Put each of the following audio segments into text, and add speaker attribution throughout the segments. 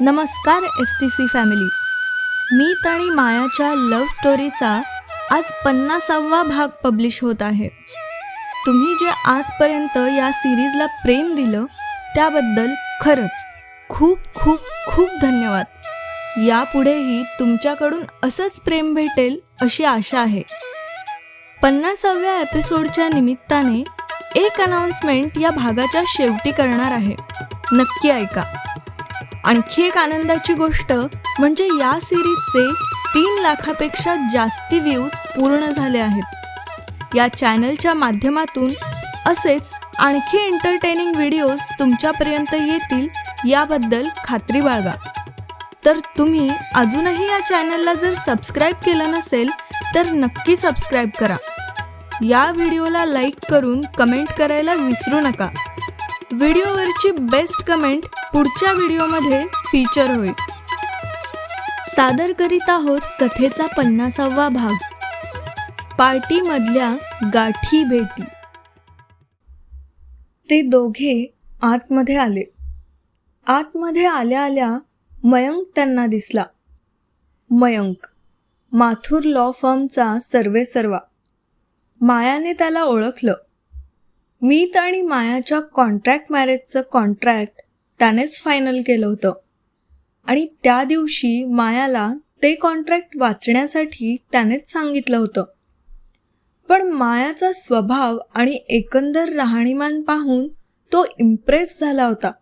Speaker 1: नमस्कार S T C family मी आणि मायाच्या लव्ह स्टोरीचा आज पन्नासावा भाग पब्लिश होत आहे. तुम्ही जे आजपर्यंत या सिरीजला प्रेम दिलं त्याबद्दल खरंच खूप खूप खूप धन्यवाद. यापुढेही तुमच्याकडून असंच प्रेम भेटेल अशी आशा आहे. पन्नासाव्या एपिसोडच्या निमित्ताने एक अनाउन्समेंट या भागाच्या शेवटी करणार आहे. नक्की ऐका. आणखी एक आनंदाची गोष्ट म्हणजे या सिरीजचे तीन लाखापेक्षा जास्ती व्ह्यूज पूर्ण झाले आहेत. या चॅनलच्या माध्यमातून असेच आणखी एंटरटेनिंग व्हिडिओज तुमच्यापर्यंत येतील याबद्दल खात्री बाळगा. तर तुम्ही अजूनही या चॅनलला जर सबस्क्राईब केलं नसेल तर नक्की सबस्क्राईब करा. या व्हिडिओला लाईक करून कमेंट करायला विसरू नका. व्हिडिओवरची बेस्ट कमेंट पुढच्या व्हिडिओमध्ये फीचर होईल. सादर करीत आहोत कथेचा पन्नासावा भाग. पार्टीमधल्या गाठी भेटी. ते दोघे आतमध्ये आले. आतमध्ये आल्या आल्या मयंक त्यांना दिसला. मयंक माथुर लॉ फर्मचा सर्वेसर्वा. मायाने त्याला ओळखलं. मीत आणि मायाच्या कॉन्ट्रॅक्ट मॅरेजचं कॉन्ट्रॅक्ट त्यानेच फायनल केलं होतं. आणि त्या दिवशी मायाला ते कॉन्ट्रॅक्ट वाचण्यासाठी त्यानेच सांगितलं होतं. पण मायाचा स्वभाव आणि एकंदर राहणीमान पाहून तो इम्प्रेस झाला होता.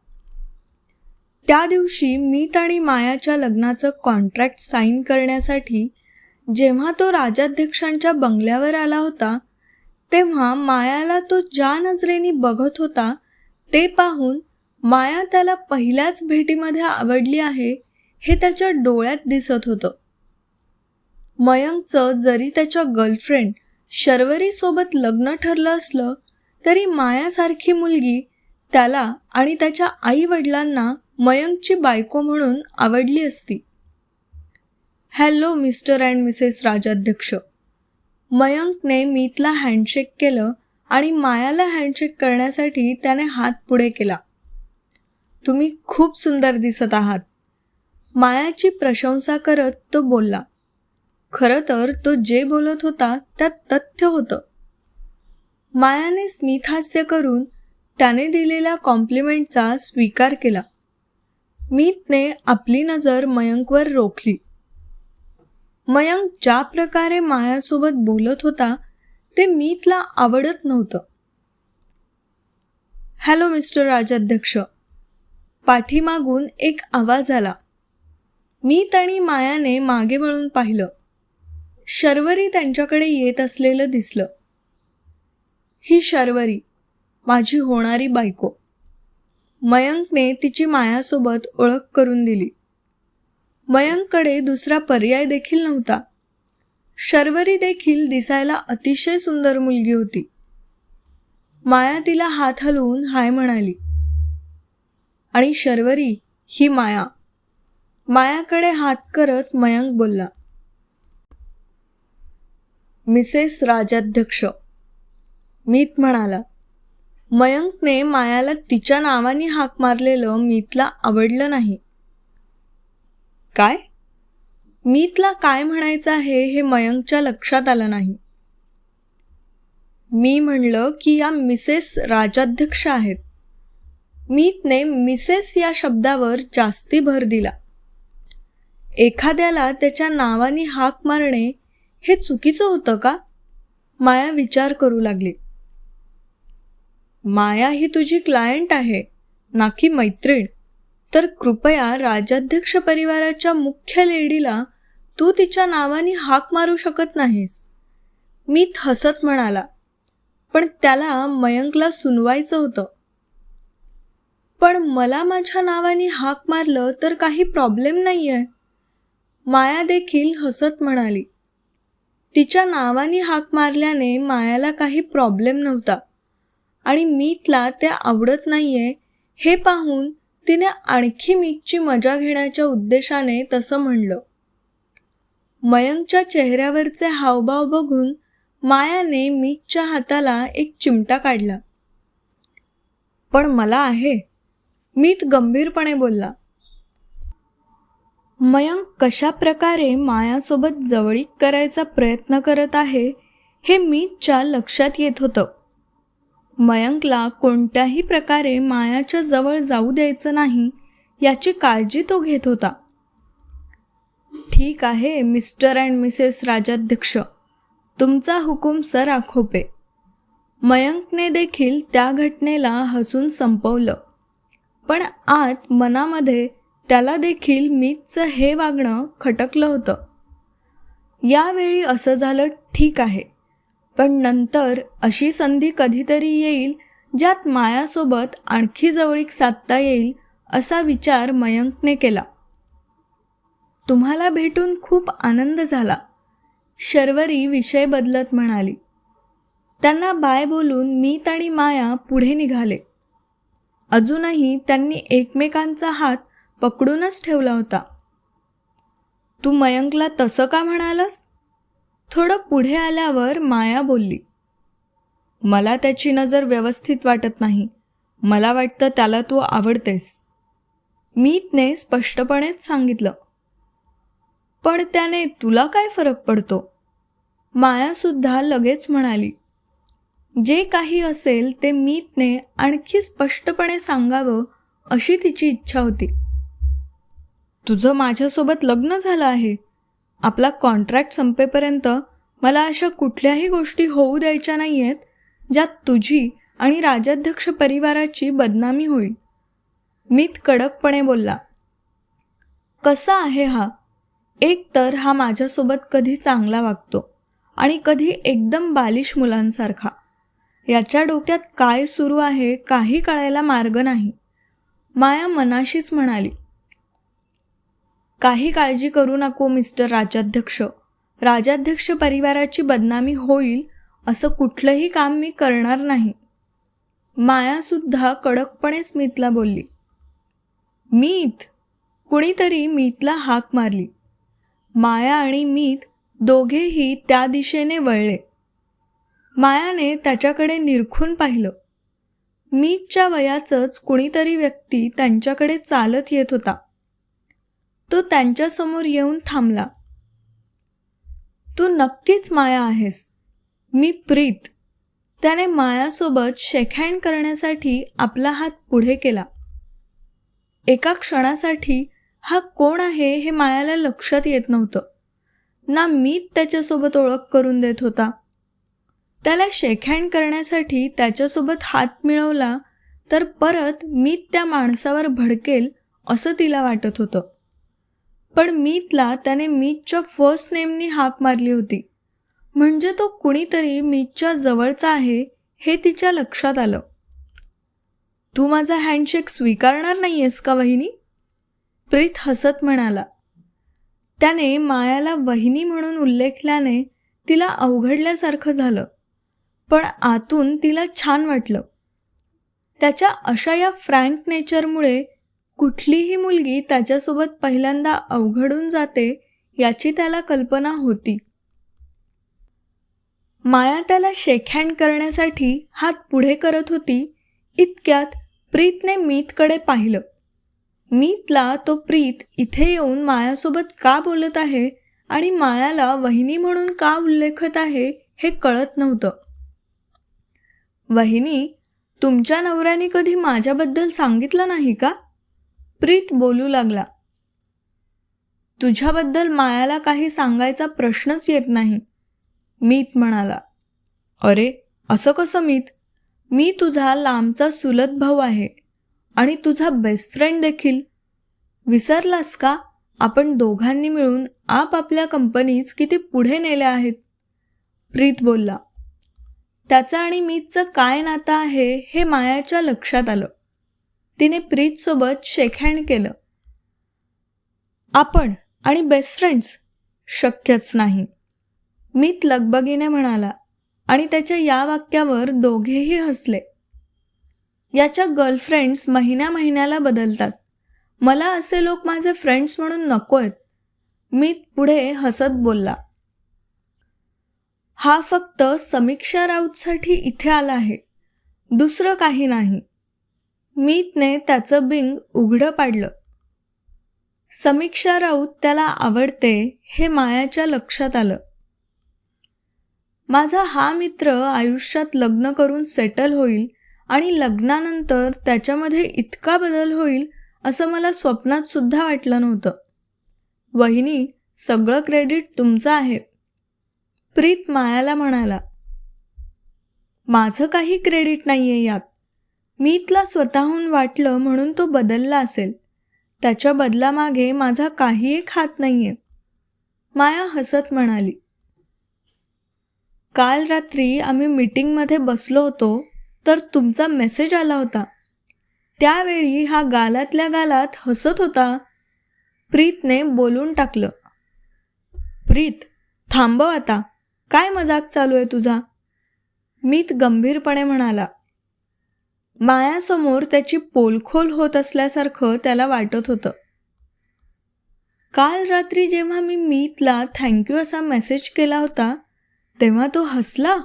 Speaker 1: त्या दिवशी मीत आणि मायाच्या लग्नाचं कॉन्ट्रॅक्ट साईन करण्यासाठी जेव्हा तो राजाध्यक्षांच्या बंगल्यावर आला होता तेव्हा मायाला तो ज्या नजरेने बघत होता ते पाहून माया त्याला पहिल्याच भेटीमध्ये आवडली आहे हे त्याच्या डोळ्यात दिसत होतं. मयंकचं जरी त्याच्या गर्लफ्रेंड शर्वरीसोबत लग्न ठरलं असलं तरी मायासारखी मुलगी त्याला आणि त्याच्या आई वडिलांना मयंकची बायको म्हणून आवडली असती. Hello mister and missus Rajadhyaksha. मयंकने मीतला हँडशेक केलं आणि मायाला हँडशेक करण्यासाठी त्याने हात पुढे केला. तुम्ही खूप सुंदर दिसत आहात. मायाची प्रशंसा करत तो बोलला. खरं तर तो जे बोलत होता त्यात तथ्य होतं. मायाने स्मितहास्य करून त्याने दिलेल्या कॉम्प्लिमेंटचा स्वीकार केला. मीतने आपली नजर मयंकवर रोखली. मयंक ज्या प्रकारे मायासोबत बोलत होता ते मीतला आवडत नव्हतं. हॅलो मिस्टर राजाध्यक्ष पाठीमागून एक आवाज आला. मी आणि मायाने मागे वळून पाहिलं. शर्वरी त्यांच्याकडे येत असलेलं दिसलं. ही शर्वरी माझी होणारी बायको. मयंकने तिची मायासोबत ओळख करून दिली. मयंककडे दुसरा पर्याय देखील नव्हता. शर्वरी देखील दिसायला अतिशय सुंदर मुलगी होती. माया तिला हात हलवून हाय म्हणाली. आणि शर्वरी ही माया. मायाकडे हात करत मयंक बोलला मिसेस राजाध्यक्ष मीत म्हणाला. मयंकने मायाला तिच्या नावाने हाक मारलेलं मीतला आवडलं नाही. काय? मीतला काय म्हणायचं आहे हे मयंकच्या लक्षात आलं नाही. मी म्हणलं की या मिसेस राजाध्यक्ष आहेत. मीतने मिसेस या शब्दावर जास्ती भर दिला. एखाद्याला त्याच्या नावाने हाक मारणे हे चुकीचं होतं का? माया विचार करू लागली. माया ही तुझी क्लायंट आहे ना की मैत्रीण. तर कृपया राजाध्यक्ष परिवाराच्या मुख्य लेडीला तू तिच्या नावाने हाक मारू शकत नाहीस. मीत हसत म्हणाला पण त्याला मयंकला सुनवायचं होतं. पण मला माझ्या नावाने हाक मारलं तर काही प्रॉब्लेम नाही आहे माया देखील हसत म्हणाली. तिच्या नावाने हाक मारल्याने मायाला काही प्रॉब्लेम नव्हता आणि मीतला ते आवडत नाही आहे हे पाहून तिने आणखी मीतची मजा घेण्याच्या उद्देशाने तसं म्हणलं. मयंकच्या चेहऱ्यावरचे हावभाव बघून मायाने मीतच्या हाताला एक चिमटा काढला. पण मला आहे. मीत गंभीरपणे बोलला मयंक कशा प्रकारे मायासोबत जवळीक करायचा प्रयत्न करत आहे हे मीतच्या लक्षात येत होतं. मयंकला कोणत्याही प्रकारे मायाच्या जवळ जाऊ द्यायचं नाही याची काळजी तो घेत होता. ठीक आहे मिस्टर अँड मिसेस राजाध्यक्ष तुमचा हुकूम सर आखोपे. मयंकने देखील त्या घटनेला हसून संपवलं. पण आत मनामध्ये त्याला देखील मीचं हे वागणं खटकलं होतं. यावेळी असं झालं ठीक आहे. पण नंतर अशी संधी कधीतरी येईल ज्यात मायासोबत आणखी जवळीक साधता येईल असा विचार मयंकने केला. तुम्हाला भेटून खूप आनंद झाला शर्वरी विषय बदलत म्हणाली. त्यांना बाय बोलून मीत आणि माया पुढे निघाले. अजूनही त्यांनी एकमेकांचा हात पकडूनच ठेवला होता. तू मयंकला तसं का म्हणालास? थोडं पुढे आल्यावर माया बोलली. मला त्याची नजर व्यवस्थित वाटत नाही. मला वाटतं त्याला तू आवडतेस. मीतने स्पष्टपणेच सांगितलं. पण त्याने तुला काय फरक पडतो? मायासुद्धा लगेच म्हणाली. जे काही असेल ते मीतने आणखी स्पष्टपणे सांगावं अशी तिची इच्छा होती. तुझं माझ्यासोबत लग्न झालं आहे. आपला कॉन्ट्रॅक्ट संपेपर्यंत मला अशा कुठल्याही गोष्टी होऊ द्यायच्या नाही आहेत ज्यात तुझी आणि राजाध्यक्ष परिवाराची बदनामी होईल. मीत कडकपणे बोलला कसा आहे हा? एक तर हा माझ्यासोबत कधी चांगला वागतो आणि कधी एकदम बालिश मुलांसारखा. याच्या डोक्यात काय सुरू आहे काही कळायला मार्ग नाही. माया मनाशीच म्हणाली काही काळजी करू नको मिस्टर राजाध्यक्ष. राजाध्यक्ष परिवाराची बदनामी होईल असं कुठलंही काम मी करणार नाही. मायासुद्धा कडकपणे स्मितला बोलली मीत? कुणीतरी मीतला हाक मारली. माया आणि मीत दोघेही त्या दिशेने वळले. मायाने त्याच्याकडे निरखून पाहिलं. मीतच्या वयाचंच कुणीतरी व्यक्ती त्यांच्याकडे चालत येत होता. तो त्यांच्यासमोर येऊन थांबला. तू नक्कीच माया आहेस. मी प्रीत. त्याने मायासोबत शेकहँड करण्यासाठी आपला हात पुढे केला. एका क्षणासाठी हा कोण आहे हे मायाला लक्षात येत नव्हतं. ना मीत त्याच्यासोबत ओळख करून देत होता. त्याला शेकहँड करण्यासाठी त्याच्यासोबत हात मिळवला तर परत मीत त्या माणसावर भडकेल असं तिला वाटत होतं. पण मीतला त्याने मीतच्या फर्स्ट नेमनी हाक मारली होती. म्हणजे तो कुणीतरी मीतच्या जवळचा आहे हे तिच्या लक्षात आलं. तू माझा हँडशेक स्वीकारणार नाही आहेस का वहिनी? प्रीत हसत म्हणाला. त्याने मायाला वहिनी म्हणून उल्लेखल्याने तिला अवघडल्यासारखं झालं. पण आतून तिला छान वाटलं. त्याच्या अशा या फ्रँक नेचरमुळे कुठलीही मुलगी त्याच्यासोबत पहिल्यांदा अवघडून जाते याची त्याला कल्पना होती. माया त्याला शेकहँड करण्यासाठी हात पुढे करत होती इतक्यात प्रीतने मीतकडे पाहिलं. मीतला तो प्रीत इथे येऊन मायासोबत का बोलत आहे आणि मायाला वहिनी म्हणून का उल्लेखत आहे हे कळत नव्हतं. वहिनी तुमच्या नवऱ्याने कधी माझ्याबद्दल सांगितलं नाही का? प्रीत बोलू लागला. तुझ्याबद्दल मायाला काही सांगायचा प्रश्नच येत नाही मीत म्हणाला. अरे असं कसं मीत? मी तुझा लांबचा सुलत भाऊ आहे आणि तुझा बेस्ट फ्रेंड देखील. विसरलास का? आपण दोघांनी मिळून आपापल्या कंपनीज किती पुढे नेल्या आहेत. प्रीत बोलला. त्याचं आणि मीतचं काय नातं आहे हे मायाच्या लक्षात आलं. तिने प्रीतसोबत शेकहँड केलं. आपण आणि बेस्ट फ्रेंड्स शक्यच नाही. मीत लगबगीने म्हणाला आणि त्याच्या या वाक्यावर दोघेही हसले. याच्या गर्लफ्रेंड्स महिन्या महिन्याला बदलतात. मला असे लोक माझे फ्रेंड्स म्हणून नको आहेत मीत पुढे हसत बोलला. हा फक्त समीक्षा राऊतसाठी इथे आला आहे. दुसरं काही नाही. मीतने त्याचं बिंग उघडं पाडलं. समीक्षा राऊत त्याला आवडते हे मायाच्या लक्षात आलं. माझा हा मित्र आयुष्यात लग्न करून सेटल होईल आणि लग्नानंतर त्याच्यामध्ये इतका बदल होईल असं मला स्वप्नात सुद्धा वाटलं नव्हतं. वहिनी सगळं क्रेडिट तुमचं आहे. प्रीत मायाला म्हणाला माझं काही क्रेडिट नाही आहे यात मीतला स्वतःहून वाटलं म्हणून तो बदलला असेल. त्याच्या बदलामागे माझा काही एक हात नाही आहे माया हसत म्हणाली काल रात्री आम्ही मीटिंगमध्ये बसलो होतो तर तुमचा मेसेज आला होता. त्यावेळी हा गालातल्या गालात हसत होता. प्रीतने बोलून टाकलं प्रीत थांबव आता. काय मजाक चालू आहे तुझा? मीत गंभीरपणे म्हणाला. मायासमोर त्याची पोलखोल होत असल्यासारखं त्याला वाटत होतं. काल रात्री जेव्हा मी मीतला थँक्यू असा मेसेज केला होता तेव्हा तो हसला.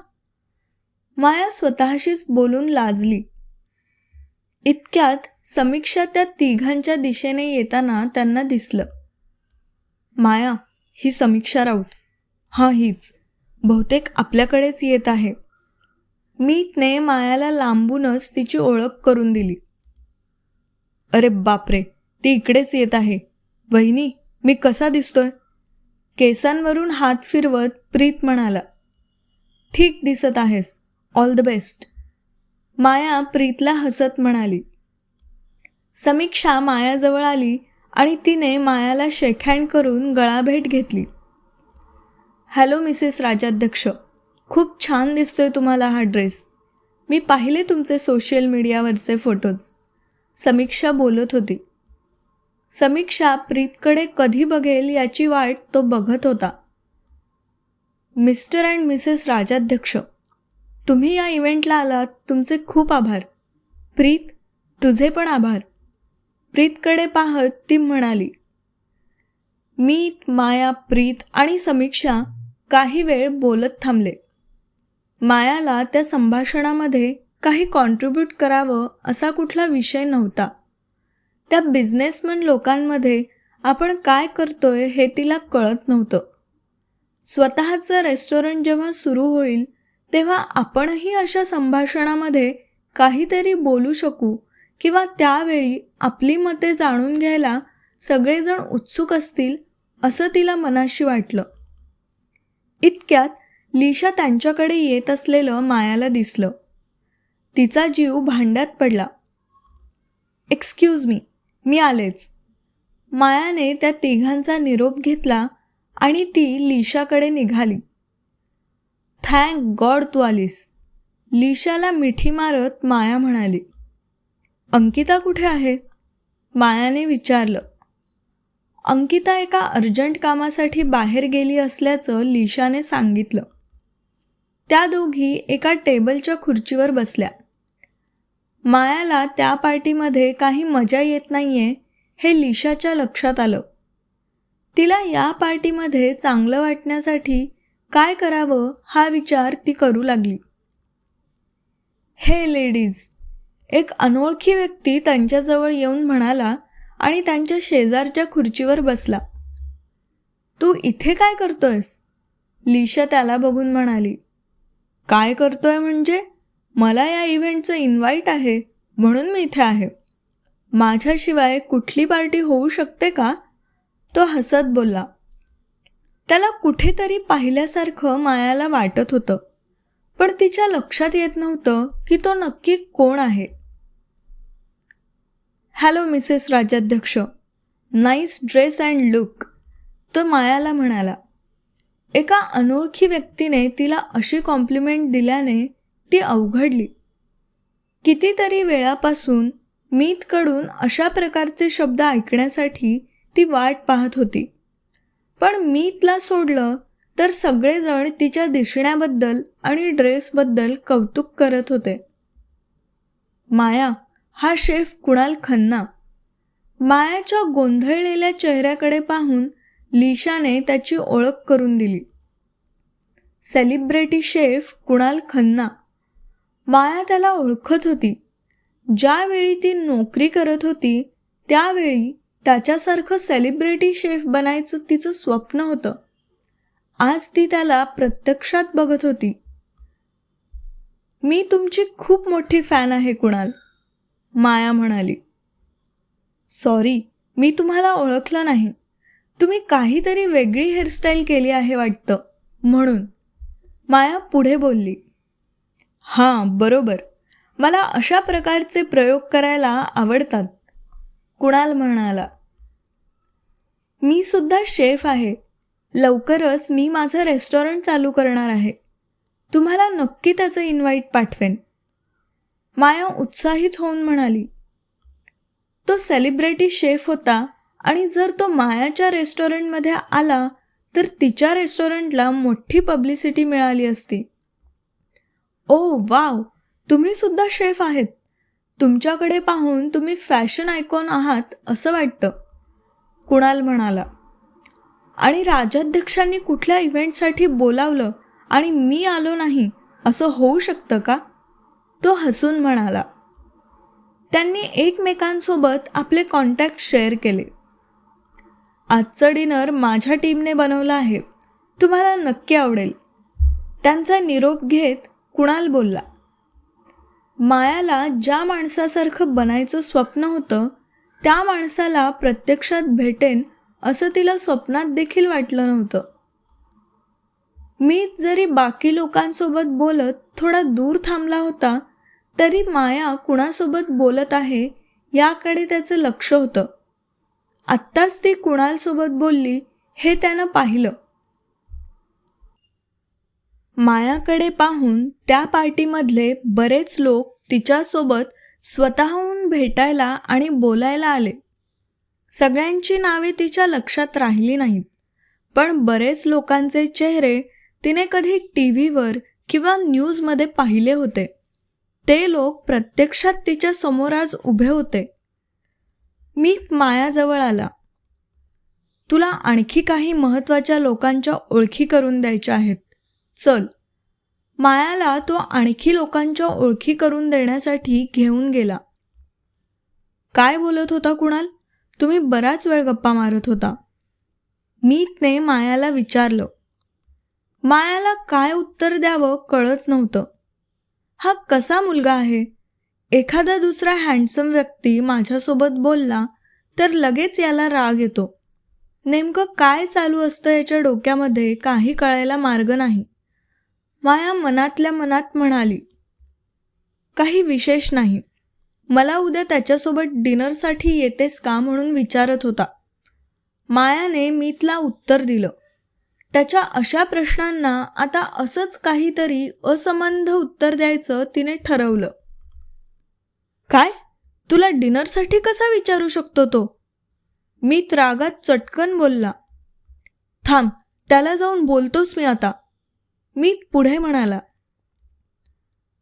Speaker 1: माया स्वतःशीच बोलून लाजली. इतक्यात समीक्षा त्या तिघांच्या दिशेने येताना त्यांना दिसलं. माया ही समीक्षा राऊत. हां हीच. बहुतेक आपल्याकडेच येत आहे. मीतने मायाला लांबूनच तिची ओळख करून दिली. अरे बापरे ती इकडेच येत आहे. वहिनी मी कसा दिसतोय? केसांवरून हात फिरवत प्रीत म्हणाला. ठीक दिसत आहेस. All the best. माया प्रीतला हसत म्हणाली. समीक्षा मायाजवळ आली आणि तिने मायाला शेखाण करून गळाभेट घेतली. हॅलो मिसेस राजाध्यक्ष खूप छान दिसतोय तुम्हाला हा ड्रेस. मी पाहिले तुमचे सोशल मीडियावरचे फोटोज. समीक्षा बोलत होती. समीक्षा प्रीतकडे कधी बघेल याची वाट तो बघत होता. मिस्टर अँड मिसेस राजाध्यक्ष तुम्ही या इव्हेंटला आलात तुमचे खूप आभार. प्रीत तुझे पण आभार. प्रीतकडे पाहत ती म्हणाली मी माया प्रीत आणि समीक्षा काही वेळ बोलत थांबले. मायाला त्या संभाषणामध्ये काही कॉन्ट्रीब्यूट करावं असा कुठला विषय नव्हता. त्या बिझनेसमन लोकांमध्ये आपण काय करतोय हे तिला कळत नव्हतं. स्वतःचं रेस्टॉरंट जेव्हा सुरू होईल तेव्हा आपणही अशा संभाषणामध्ये काहीतरी बोलू शकू किंवा त्यावेळी आपली मते जाणून घ्यायला सगळेजण उत्सुक असतील असं तिला मनाशी वाटलं. इतक्यात लिशा त्यांच्याकडे येत असलेलं मायाला दिसलं. तिचा जीव भांड्यात पडला. एक्सक्यूज मी मी आलेच. मायाने त्या तिघांचा निरोप घेतला आणि ती लिशाकडे निघाली. थँक गॉड तू आलीस. लिशाला मिठी मारत माया म्हणाली. अंकिता कुठे आहे? मायाने विचारलं. अंकिता एका अर्जंट कामासाठी बाहेर गेली असल्याचं लिशाने सांगितलं. त्या दोघी एका टेबलच्या खुर्चीवर बसल्या. मायाला त्या पार्टीमध्ये काही मजा येत नाहीये हे लिशाच्या लक्षात आलं. तिला या पार्टीमध्ये चांगलं वाटण्यासाठी काय करावं हा विचार ती करू लागली. हे लेडीज एक अनोळखी व्यक्ती त्यांच्याजवळ येऊन म्हणाला आणि त्यांच्या शेजारच्या खुर्चीवर बसला. तू इथे काय करतोयस? लिशा त्याला बघून म्हणाली. काय करतोय म्हणजे? मला या इव्हेंटचं इन्व्हाइट आहे म्हणून मी इथे आहे. माझ्याशिवाय कुठली पार्टी होऊ शकते का? तो हसत बोलला. त्याला कुठेतरी पाहिल्यासारखं मायाला वाटत होतं. पण तिच्या लक्षात येत नव्हतं की तो नक्की कोण आहे. Hello missus Rajadhyaksha nice dress and look तो मायाला म्हणाला एका अनोळखी व्यक्तीने तिला अशी कॉम्प्लिमेंट दिल्याने ती अवघडली. कितीतरी वेळापासून मीतकडून अशा प्रकारचे शब्द ऐकण्यासाठी ती वाट पाहत होती. पण मीतला सोडलं तर सगळेजण तिच्या दिसण्याबद्दल आणि ड्रेसबद्दल कौतुक करत होते. माया हा शेफ कुणाल खन्ना. मायाच्या गोंधळलेल्या चेहऱ्याकडे पाहून लिशाने त्याची ओळख करून दिली. Celebrity chef Kunal Khanna. माया त्याला ओळखत होती. ज्यावेळी ती नोकरी करत होती त्यावेळी त्याच्यासारखं सेलिब्रिटी शेफ बनायचं तिचं स्वप्न होतं. आज ती त्याला प्रत्यक्षात बघत होती. मी तुमची खूप मोठी फॅन आहे कुणाल. माया म्हणाली. सॉरी मी तुम्हाला ओळखलं नाही. तुम्ही काहीतरी वेगळी हेअरस्टाईल केली आहे वाटतं म्हणून माया पुढे बोलली. हां बरोबर. मला अशा प्रकारचे प्रयोग करायला आवडतात कुणाल म्हणाला. मी सुद्धा शेफ आहे. लवकरच मी माझं रेस्टॉरंट चालू करणार आहे. तुम्हाला नक्की त्याचं इन्व्हाइट पाठवेन. माया उत्साहित होऊन म्हणाली तो सेलिब्रिटी शेफ होता आणि जर तो मायाच्या रेस्टॉरंटमध्ये आला तर तिच्या रेस्टॉरंटला मोठी पब्लिसिटी मिळाली असती. Oh wow! तुम्ही सुद्धा शेफ आहेत. तुमच्याकडे पाहून तुम्ही फॅशन आयकॉन आहात असं वाटतं. कुणाल म्हणाला आणि राजाध्यक्षांनी कुठल्या इव्हेंटसाठी बोलावलं आणि मी आलो नाही असं होऊ शकतं का? तो हसून म्हणाला त्यांनी एकमेकांसोबत आपले कॉन्टॅक्ट शेअर केले. आजचं डिनर माझ्या टीमने बनवलं आहे. तुम्हाला नक्की आवडेल. त्यांचा निरोप घेत कुणाल बोलला मायाला ज्या माणसासारखं बनायचं स्वप्न होतं त्या माणसाला प्रत्यक्षात भेटेन असं तिला स्वप्नात देखील वाटलं नव्हतं. मी जरी बाकी लोकांसोबत बोलत थोडा दूर थांबला होता तरी माया कुणासोबत बोलत आहे याकडे त्याचं लक्ष होतं. आत्ताच ती कुणालसोबत बोलली हे त्यानं पाहिलं. मायाकडे पाहून त्या पार्टीमधले बरेच लोक तिच्यासोबत स्वतःहून भेटायला आणि बोलायला आले. सगळ्यांची नावे तिच्या लक्षात राहिली नाहीत पण बरेच लोकांचे चेहरे तिने कधी टी व्हीवर किंवा न्यूजमध्ये पाहिले होते. ते लोक प्रत्यक्षात तिच्या समोर आज उभे होते. मी मायाजवळ आला. तुला आणखी काही महत्त्वाच्या लोकांच्या ओळखी करून द्यायच्या आहेत. चल. मायाला तो आणखी लोकांच्या ओळखी करून देण्यासाठी घेऊन गेला. काय बोलत होता कुणाल? तुम्ही बराच वेळ गप्पा मारत होता. मीतने मायाला विचारलं. मायाला काय उत्तर द्यावं कळत नव्हतं. हा कसा मुलगा आहे? एखादा दुसरा हँडसम व्यक्ती माझ्यासोबत बोलला तर लगेच याला राग येतो. नेमकं काय चालू असतं याच्या डोक्यामध्ये काही कळायला मार्ग नाही. माया मनातल्या मनात म्हणाली काही विशेष नाही. मला उद्या त्याच्यासोबत डिनरसाठी येतेस का म्हणून विचारत होता. मायाने मीतला उत्तर दिलं. त्याच्या अशा प्रश्नांना आता असंच काहीतरी असंबंध उत्तर द्यायचं तिने ठरवलं. काय? तुला डिनरसाठी कसा विचारू शकतो तो? मी रागात चटकन बोलला. थांब त्याला जाऊन बोलतोच मी आता. मीत पुढे म्हणाला.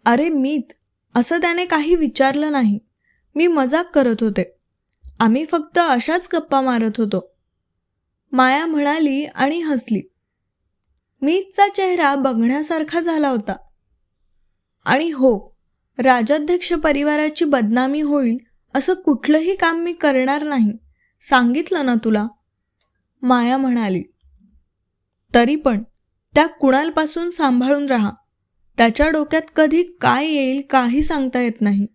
Speaker 1: अरे मीत असं त्याने काही विचारलं नाही. मी मजाक करत होते. आम्ही फक्त अशाच गप्पा मारत होतो. माया म्हणाली आणि हसली. मीतचा चेहरा बघण्यासारखा झाला होता. आणि हो राजाध्यक्ष परिवाराची बदनामी होईल असं कुठलंही काम मी करणार नाही सांगितलं ना तुला? माया म्हणाली. तरी पण त्या कुणालपासून सांभाळून राहा. त्याच्या डोक्यात कधी काय येईल काही सांगता येत नाही.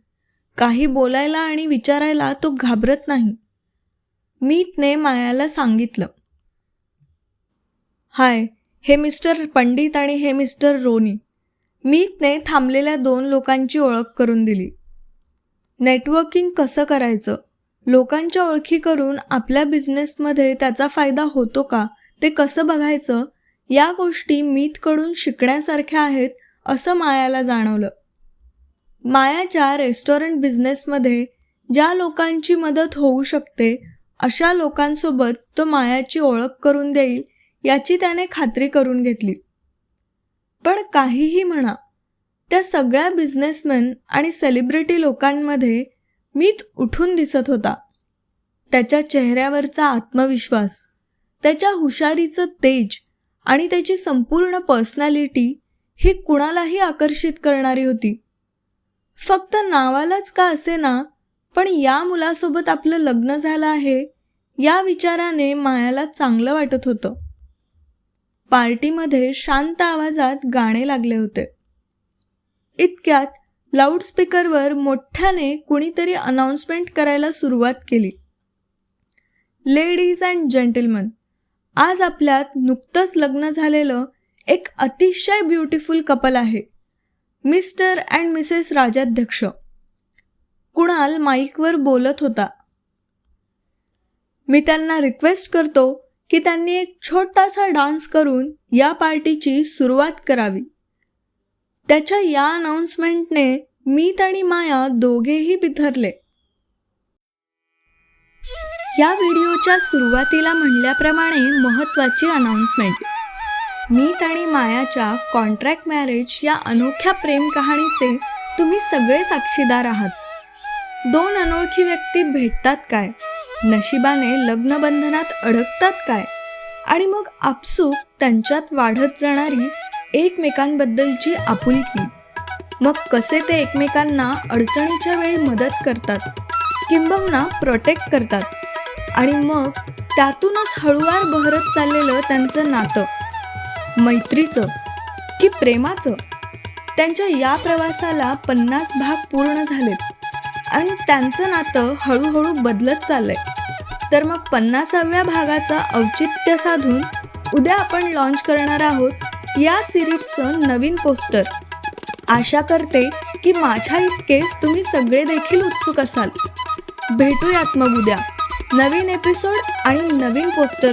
Speaker 1: काही बोलायला आणि विचारायला तो घाबरत नाही. मीतने मायाला सांगितलं. हाय हे मिस्टर पंडित आणि हे मिस्टर रोनी. मीतने थांबलेल्या दोन लोकांची ओळख करून दिली. नेटवर्किंग कसं करायचं? लोकांच्या ओळखी करून आपल्या बिझनेसमध्ये त्याचा फायदा होतो का? ते कसं बघायचं? या गोष्टी मीतकडून शिकण्यासारख्या आहेत असं मायाला जाणवलं. मायाच्या रेस्टॉरंट बिझनेसमध्ये ज्या लोकांची मदत होऊ शकते अशा लोकांसोबत तो मायाची ओळख करून देईल याची त्याने खात्री करून घेतली. पण काहीही म्हणा त्या सगळ्या बिझनेसमॅन आणि सेलिब्रिटी लोकांमध्ये मीत उठून दिसत होता. त्याच्या चेहऱ्यावरचा आत्मविश्वास त्याच्या हुशारीचं तेज आणि त्याची संपूर्ण पर्सनॅलिटी ही कुणालाही आकर्षित करणारी होती. फक्त नावालाच का असे ना पण या मुलासोबत आपलं लग्न झालं आहे या विचाराने मायाला चांगलं वाटत होतं. पार्टीमध्ये शांत आवाजात गाणे लागले होते. इतक्यात लाऊडस्पीकरवर मोठ्याने कुणीतरी अनाउन्समेंट करायला सुरुवात केली. लेडीज अँड जेंटलमन आज आपल्यात नुकतंच लग्न झालेलं एक अतिशय ब्युटिफुल कपल आहे. Mister and missus Rajadhyaksha. Kunal माईकवर बोलत होता. मी त्यांना रिक्वेस्ट करतो की त्यांनी एक छोटासा डान्स करून या पार्टीची सुरुवात करावी. त्याच्या या अनाउन्समेंटने मीत आणि माया दोघेही बिथरले. या व्हिडिओच्या सुरुवातीला म्हणल्याप्रमाणे महत्त्वाची अनाउन्समेंट मीत आणि मायाच्या कॉन्ट्रॅक्ट मॅरेज या अनोख्या प्रेम कहाणीचे तुम्ही सगळे साक्षीदार आहात. दोन अनोळखी व्यक्ती भेटतात काय? नशिबाने लग्नबंधनात अडकतात काय? आणि मग आपसूक त्यांच्यात वाढत जाणारी एकमेकांबद्दलची आपुलकी. मग कसे ते एकमेकांना अडचणीच्या वेळी मदत करतात किंबहुना प्रोटेक्ट करतात? आणि मग त्यातूनच हळूवार बहरत चाललेलं त्यांचं नातं. मैत्रीचं की प्रेमाचं? त्यांच्या या प्रवासाला पन्नास भाग पूर्ण झालेत. आणि त्यांचं नातं हळूहळू बदलत चाललंय. तर मग पन्नासाव्या भागाचा औचित्य साधून उद्या आपण लॉन्च करणार आहोत या सिरीजचं नवीन पोस्टर आशा करते की माझ्या इतकेच तुम्ही सगळे देखील उत्सुक असाल. भेटूयात मग उद्या. नवीन एपिसोड आणि नवीन पोस्टर